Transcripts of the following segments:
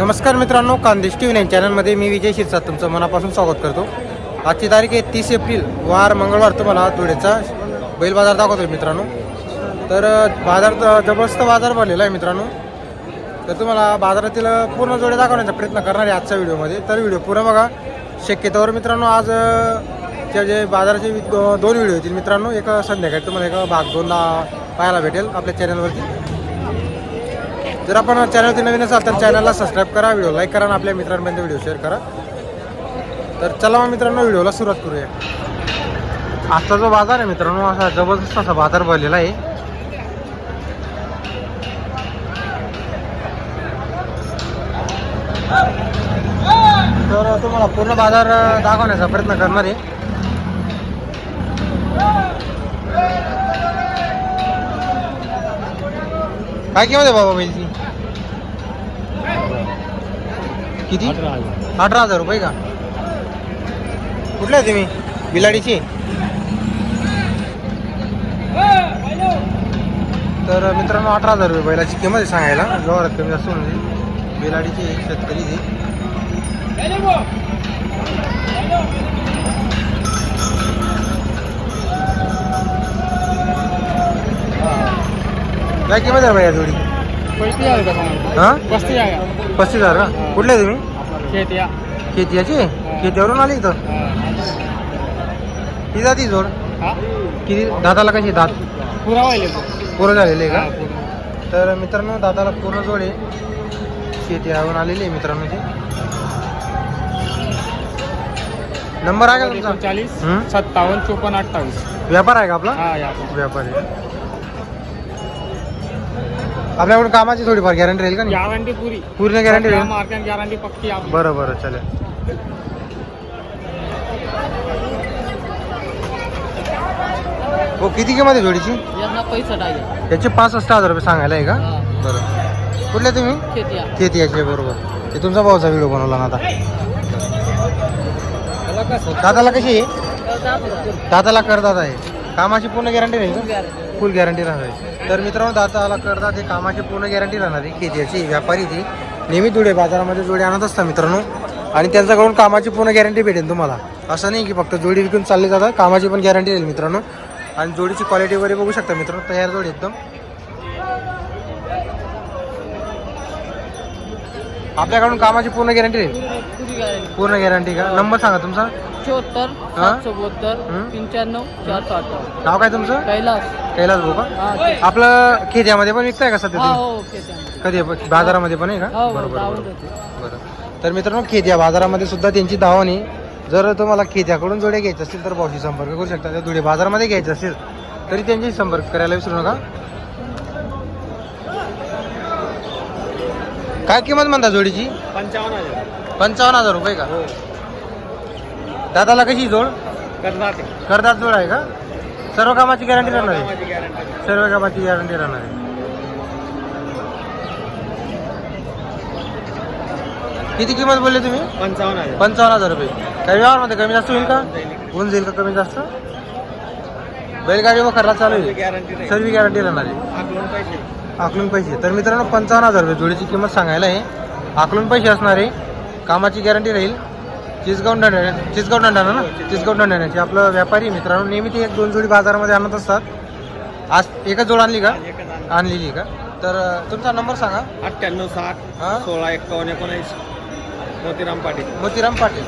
नमस्कार मित्रांनो कांदेश T V nine चॅनलमध्ये मी विजय शिरसाट तुमचं मनापासून स्वागत करतो. आजची तारीख आहे तीस एप्रिल वार मंगळवार तुम्हाला धुळेचा बैल बाजार दाखवतो मित्रांनो. तर बाजार जबरदस्त बाजार भरलेला आहे मित्रांनो. तर तुम्हाला बाजारातील पूर्ण जोडे दाखवण्याचा प्रयत्न करणार आहे आजच्या व्हिडिओमध्ये. तर व्हिडिओ पूर्ण बघा. शक्यतोवर मित्रांनो आज चे जे बाजाराचे दोन व्हिडिओ येतील मित्रांनो. एक संध्याकाळी तुम्हाला एक भाग दोनला पाहायला भेटेल आपल्या चॅनलवरती जर आपण चॅनलवरती नवीन असाल तर चॅनलला सबस्क्राईब करा व्हिडिओ लाईक करा आणि आपल्या मित्रांपर्यंत व्हिडिओ शेअर करा. तर चला मग मित्रांनो व्हिडिओला सुरुवात करूया. आजचा जो बाजार आहे मित्रांनो असा जबरदस्त असा बाजार भरलेला आहे. तर तुम्हाला पूर्ण बाजार दाखवण्याचा प्रयत्न करणार आहे. काय किंमत आहे बाबा बैलची? किती? अठरा हजार रुपये का? कुठले आहे तुम्ही? बिलाडीची? तर मित्रांनो अठरा हजार रुपये बैलाची किंमत आहे सांगायला. जोरात कमी जास्त म्हणजे बिलाडीची शेतकरी ती काय किंमत आहे भैया जोडी हां? पस्तीस हजार. का? कुठले आहे तुम्ही? खेतियाची? खेतीवरून आली इथं? किती जाती जोड? हा? किती? दाताला कशी दात? पूर्ण झालेले आहे का. तर मित्रांनो दाताला पूर्ण जोड आहे. शेतीवरून आलेली आहे मित्रांनो ती. नंबर आहे का तुमचा? हं? सत्तावन्न चोपन्न अठ्ठावीस. व्यापार आहे का आपला? हा या व्यापार आहे. आपल्याकडून कामाची थोडीफार गॅरंटी राहील का नाही? गॅरंटी पुरी. पूर्ण गॅरंटी राहील मार्केट गॅरंटी पक्की आपली. बरं बरं चालेल. हो किती किंमत आहे जोडीची? यांना याचे पासष्ट हजार रुपये सांगायला आहे का? बरं. कुठले तुम्ही? शेत खेती याचे बरोबर. ते तुमचा भाऊचा व्हिडिओ बनवला ना आता. दादाला कशी आहे? दादाला करदात आहे. कामाची पूर्ण गॅरंटी राहील का? फुल गॅरंटी राहणार आहे. तर मित्रांनो दाताला करतात हे कामाची पूर्ण गॅरंटी राहणार आहे. खेतीची व्यापारी ती. नेहमी धुळे बाजारामध्ये जोडी आणत असतात मित्रांनो. आणि त्यांच्याकडून कामाची पूर्ण गॅरंटी भेटेल तुम्हाला. असं नाही की फक्त जोडी विकून चालले जातात कामाची पण गॅरंटी राहील मित्रांनो. आणि जोडीची क्वालिटी वगैरे बघू शकता मित्रांनो तयार जोडी एकदम. आपल्याकडून कामाची पूर्ण गॅरंटी राहील पुरी गॅरंटी पूर्ण गॅरंटी का? नंबर सांगा तुमचा. चौहत्तर हा? सातशे बहात्तर हं? पंच्याण्णव चारशे अठ्ठावन्न. नाव काय तुमचं? कैलास. कैलास भाऊ का? हा ते- आपलं खेड्यामध्ये पण विकताय का सध्या हा तुम्ही? हो. कधी? आहे? बाजारामध्ये पण आहे का? हो बरोबर लावून बरोबर. देते. बरं. तर मित्रांनो खेत्या बाजारामध्ये सुद्धा त्यांची धावणी जर तुम्हाला खेत्याकडून जोड्या घ्यायच्या असतील तर भाऊशी संपर्क करू शकता. त्या धुळे बाजारामध्ये घ्यायचे असेल तरी त्यांची संपर्क करायला विसरू नका. काय किंमत म्हणता जोडीची? पंचावन्न हजार. पंचावन्न हजार रुपये का? हो. दादाला कशी जोड? करणार ते. करदार जोड आहे का? सर्व कामाची गॅरंटी राहणार आहे? कामाची सर्व कामाची गॅरंटी राहणार आहे. किती किंमत बोलले तुम्ही? पंचावन्न हजार. पंचावन्न हजार रुपये. काही व्यवहारमध्ये कमी जास्त होईल का? होऊन जाईल का कमी जास्त? बैलगाडी व खर्च चालू आहे. गॅरंटी सर्व गॅरंटी राहणार आहे. आकलून आकलून पैसे. तर मित्रांनो पंचावन्न हजार रुपये जोडीची किंमत सांगायला आहे. आकलून पैसे असणार आहे. कामाची गॅरंटी राहील. चिसगाव डंडा चिसगाव डंडा ना? चिसगाव डंडाण्याची आपलं व्यापारी मित्रांनो नेहमी ते एक दोन जोडी बाजारामध्ये आणत असतात. आज एकच जोड आणली का? आणलेली का? तर तुमचा नंबर सांगा. अठ्ठ्याण्णव साठ हां? सोळा एक्कावन्न एकोणीस मोतीराम पाटील. मोतीराम पाटील.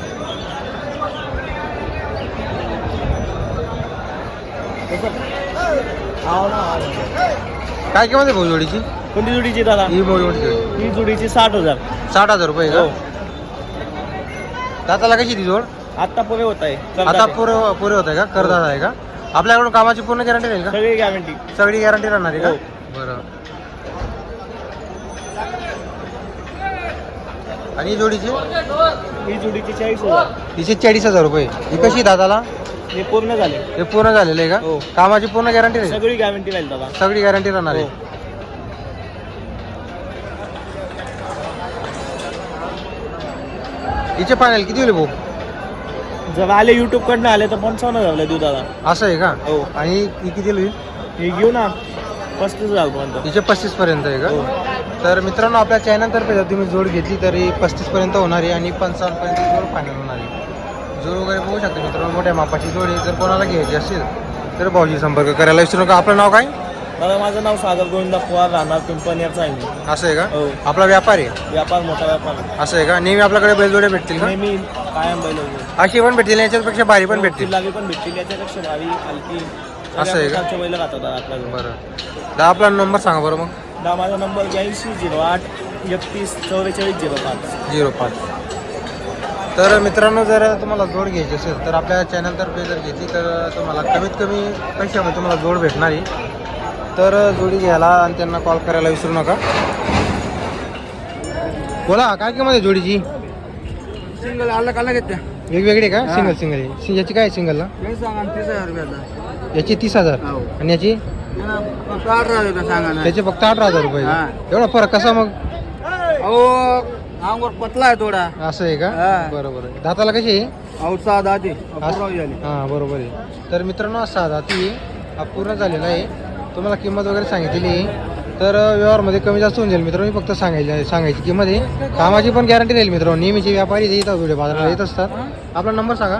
काय किंमत आहे जोडीची? कोणती जुडीची दादा? ही मोठी मोठी जोडी. ही जुडीची साठ हजार. साठ हजार रुपये का? हो. दाताला कशी ती जोड? आत्ता पुरे होत आहे. आता पुरे पुरे होत आहे का? करदात आहे का? आपल्याकडून कामाची पूर्ण गॅरंटी राहील का? सगळी गॅरंटी सगळी गॅरंटी राहणार आहे का? हो. बरं. आणि ही जोडीची? ही जुडीची चाळीस हजार. तिचे चाळीस हजार रुपये. ही कशी दादाला हे पूर्ण झाले. हे पूर्ण झालेलं आहे हो. का कामाची पूर्ण गॅरंटी राहील? सगळी गॅरंटी राहील दादा सगळी गॅरंटी राहणार आहे. हो. हिचे फायनल किती होईल भाऊ? जर आले युट्यूब कडनं आले तर पंचावन्न हजार देऊ दादा असं आहे का? हो. आणि ही किती होईल? हे घेऊ ना. पस्तीस हजार पर्यंत. हिचे पस्तीस पर्यंत आहे का? हो. तर मित्रांनो आपल्या चॅनलतर्फे जर तुम्ही जोड घेतली तरी पस्तीसपर्यंत होणार आहे आणि पंचावन्नपर्यंत जोड फायनल होणार आहे. जोड वगैरे बघू शकता मित्रांनो मोठ्या मापाची जोड आहे जर कोणाला घ्यायची असेल तर भाऊजी संपर्क करायला विसरू नका. आपलं नाव काय? दादा माझं नाव सागर गोविंदा पवार राहणार पिंपणेरचा आहे असं आहे का? हो. आपला व्यापार? आहे व्यापार मोठा व्यापार. असं आहे का? नेहमी आपल्याकडे बैलजोड्या भेटतील का? नेहमी कायम बैल अशी पण भेटतील याच्यापेक्षा भारी पण भेटतील. लावी पण भेटतील याच्यापेक्षा भारी हलकी. असं आहे का? बैल राहतात दादा आपल्याकडे बरं. दा आपला नंबर सांगा बरं मग. दादा माझा नंबर ब्याऐंशी झिरो आठ एकतीस चौवेचाळीस झिरो पाच. झिरो पाच. तर मित्रांनो जर तुम्हाला जोड घ्यायची असेल तर आपल्या चॅनलतर्फे जर घेतली तर तुम्हाला कमीत कमी पैशामध्ये तुम्हाला जोड भेटणार आहे. तर जोडी घ्यायला आणि त्यांना कॉल करायला विसरू नका. बोला काय किंमत आहे जोडीची? सिंगल अलग आहेत त्या वेगवेगळी का. सिंगल सिंगल आहे. सि- याची काय सिंगलला हे सांगा ना, तीस हजार रुपयाचा याची तीस हजार. हो. आणि याची? अठरा रुपये सांगा ना. त्याचे फक्त अठरा हजार रुपये. हा. एवढा फरक कसा मग? अहो अंगवर पतला आहे थोडा. असं आहे का? हा. बरोबर आहे. दाताला कशी आहे? सहा झाली हां बरोबर आहे. तर मित्रांनो हा साधा ती हा पूर्ण झालेला आहे. तुम्हाला किंमत वगैरे सांगितलेली आहे. तर अ, व्यवहारमध्ये कमी जास्त होऊन जाईल मित्रांनो. मी फक्त सांगायची सांगायची किंमत आहे. कामाची पण गॅरंटी राहील मित्रांनो. नेहमीचे व्यापारी जे येतात बाजारात येत असतात. आपला नंबर सांगा.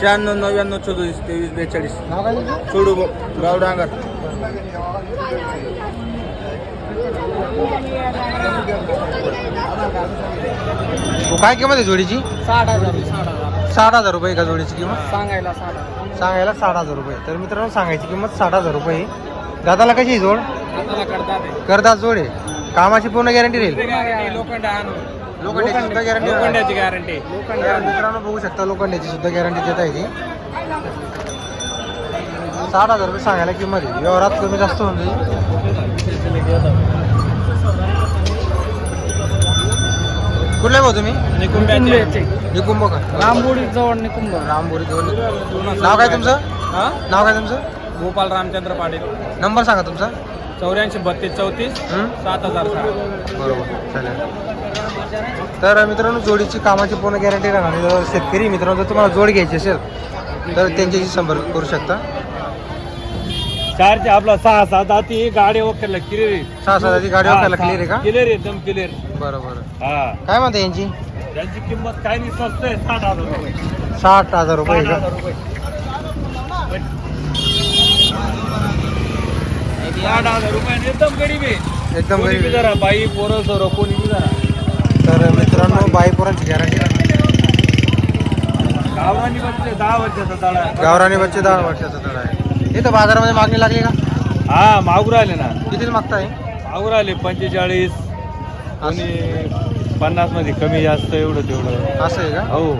शहाण्णव नव्याण्णव चौतीस तेवीस बेचाळीस. नाव काय तुमचं? सोडू गाव डांगर हो, काय किंमत आहे जोडीची? साठ हजार साठ हजार. साठ हजार रुपये का जोडीची किंमत? सांगायला साठ हजार. सांगायला साठ हजार रुपये तर मित्रांनो सांगायची किंमत साठ हजार रुपये आहे. दादाला कशी आहे जोड? हाताला करतात करतात जोड आहे. कामाची पूर्ण गॅरंटी राहील. लोखंड आणून. लोखंडाची सुद्धा गॅरंटी लोखंडाची गॅरंटी तर मित्रांनो बघू शकता लोखंडाची सुद्धा गॅरंटी देत आहे ती साठ हजार रुपये सांगायला किंमत आहे. व्यवहारात कमी जास्त होऊन जाईल. कुठले भाऊ तुम्ही? निकुंभ का? रामबोडी जवळ निकुंभ. रामबोरी दोन नाव काय तुमचं? नाव काय तुमचं? गोपाल रामचंद्र पाटील. नंबर सांगा तुमचा. चौऱ्याऐंशी बत्तीस चौतीस हं? सात हजार बरोबर चालेल. तर मित्रांनो जोडीची कामाची पूर्ण गॅरंटी राहणार आहे. जर शेतकरी मित्रांनो जर तुम्हाला जोड घ्यायची असेल तर त्यांच्याशी संपर्क करू शकता. चारचे आपला सहा सात आती गाडी वगैरे क्लिअर सहा सहाची गाडी वापरायला क्लिअर आहे का? क्लिअर एकदम क्लिअर बरं बरं. हा. काय म्हणते यांची? त्यांची किंमत काय नाही स्वस्त आहे साठ हजार रुपये. साठ हजार रुपये साठ हजार रुपये. साठ हजार रुपये एकदम गरीब आहे. एकदम गरीब आहे. जरा बाई पोरं सोरं कोणी बी जरा तर मित्रांनो बाईपोरांची गॅरंटी गावरानी बच्चे दहा वर्षाचा तळा आहे. गावरानी बच्चे दहा वर्षाचा तळ आहे. इथं बाजारामध्ये मागणी लागली का? हा मागूर आले ना. किती मागताय? मागूर आले पंचेचाळीस. कोणी पन्नासमध्ये कमी जास्त एवढं तेवढं. असं आहे का? हो.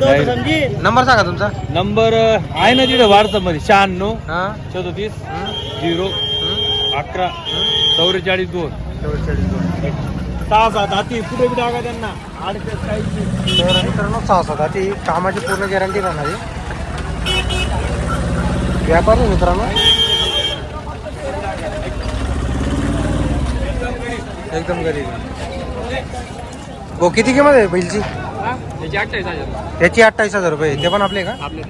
नाही. नंबर सांगा तुमचा. नंबर आहे ना तिथं व्हॉट्सअपमध्ये शहाण्णव हां. सदोतीस हं? झिरो हं? अकरा हं? चौवेचाळीस दोन. चव्वेचाळीस दोन. सहा सात हाती कुठे बी टाका त्यांना. तर मित्रांनो सहा सात ती कामाची पूर्ण गॅरंटी राहणार आहे. व्यापारी मित्रांनो. एकदम गरीब हो किती किंमत आहे बैलची? त्याची अठ्ठावीस हजार त्याची अठ्ठावीस हजार रुपये. ते पण आपले का? आपले.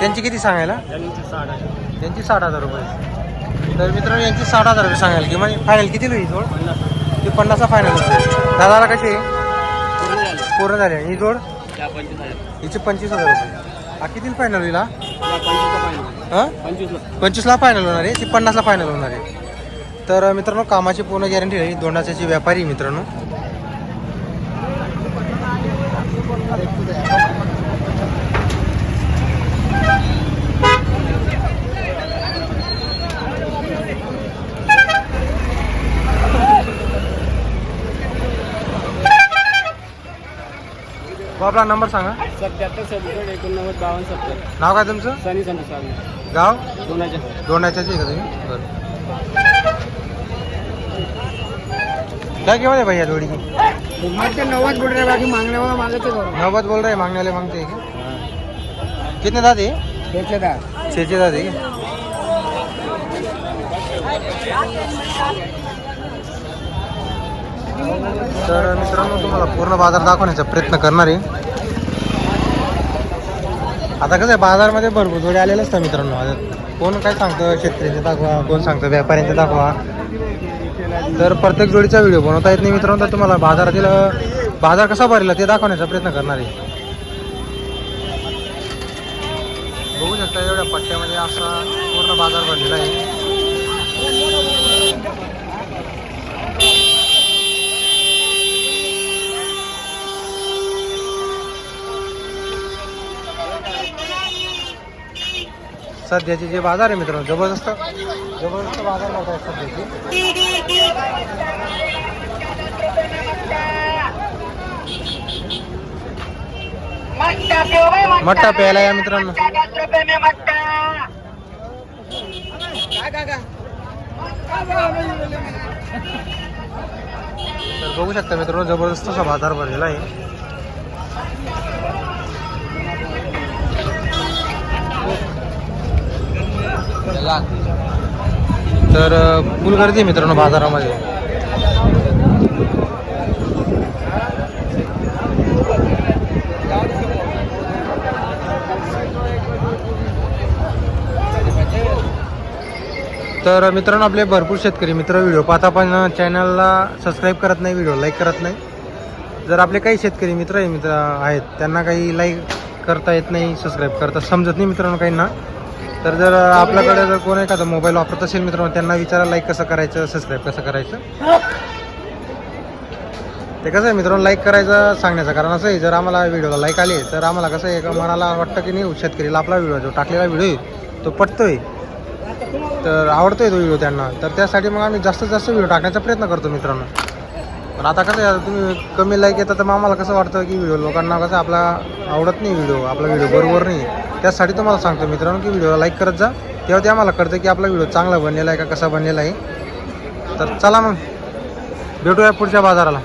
त्यांची किती सांगायला? त्यांची साठ हजार. रुपये. तर मित्रांनो यांची साठ हजार रुपये सांगायला की म्हणजे फायनल किती होईल जोड? ती पन्नासचा फायनल होते दादाला कशी आहे? पूर्ण झाले. ही जोड? हिची पंचवीस हजार रुपये. हा फायनल होईल हा? पंचवीसला फायनल होणार आहे. ती पन्नासला फायनल होणार आहे. तर मित्रांनो कामाची पूर्ण गॅरंटी आहे. दोंडाच्याची व्यापारी मित्रांनो. हो, आपला नंबर सांगा। सत्याहत्तर सदुसष्ट एकोणनव्वद बावन्न सत्तर. नाव काय तुमचं? सनी संतोष सावंत. गाव? दोनाच्या दोंडाच्याची आहे का तुम्ही? बरं. काय किंमत आहे भैया जोडीची मागचे नव्वद बुडरे बाकी मागण्यावर मागायचे करू नौबत बोल रहे मांगने वाले मांगते हैं. क्या कितने दादे? का छे छे दादे. तर मित्रांनो तुम्हाला पूर्ण बाजार दाखवण्याचा प्रयत्न करणार आहे. आता कसं आहे बाजारमध्ये भरपूर जोडे आलेले असतात मित्रांनो. आता कोण काय सांगतं शेतकऱ्यांचे दाखवा कोण सांगतं व्यापाऱ्यांचे दाखवा. तर प्रत्येक जोडीचा व्हिडिओ बनवता येत नाही मित्रांनो. तर तुम्हाला बाजारातील बाजार कसा भरला ते दाखवण्याचा प्रयत्न करणार आहे. बघू शकता एवढ्या पट्ट्यामध्ये असा पूर्ण बाजार भरलेला आहे. सध्याचे जे बाज़ार आहे मित्रांनो ज़बरदस्त ज़बरदस्त बाज़ार भरत आहेत सध्याचे मट्टा प्यायला या मित्रांनो तर बघू शकता मित्रांनो ज़बरदस्त असा बाज़ार भरलेला आहे. तर फुल गर्दी मित्रांनो बाजारामध्ये. तर मित्रांनो आपले भरपूर शेतकरी मित्र व्हिडिओ पाहता पण चॅनलला सबस्क्राईब करत नाही व्हिडिओ लाईक करत नाही. जर आपले काही शेतकरी मित्र मित्र आहेत त्यांना काही लाईक करता येत नाही सबस्क्राईब करता समजत नाही मित्रांनो काहींना. तर जर आपल्याकडे जर कोण एखादा मोबाईल वापरत असेल मित्रांनो त्यांना विचारा लाईक कसं करायचं सबस्क्राईब कसं करायचं. ते कसं आहे मित्रांनो लाईक करायचं सांगण्याचं कारण असं आहे जर आम्हाला व्हिडिओला लाईक आले तर आम्हाला कसं आहे का मनाला वाटतं की नाही शेतकरीला आपला व्हिडिओ जो टाकलेला व्हिडिओ तो पटतोय. तर आवडतोय तो व्हिडिओ त्यांना. तर त्यासाठी मग आम्ही जास्तीत जास्त व्हिडिओ टाकण्याचा प्रयत्न करतो मित्रांनो. पण आता कसं आहे तुम्ही कमी लाईक येतात तर मग आम्हाला कसं वाटतं की व्हिडिओ लोकांना कसं आपला आवडत नाही व्हिडिओ आपला व्हिडिओ बरोबर नाही त्यासाठी तुम्हाला सांगतो मित्रांनो की व्हिडिओला लाईक करत जा. तेव्हा ते आम्हाला कळतं की आपला व्हिडिओ चांगला बनलेला आहे का कसा बनलेला आहे. तर चला मग भेटूया पुढच्या बाजाराला.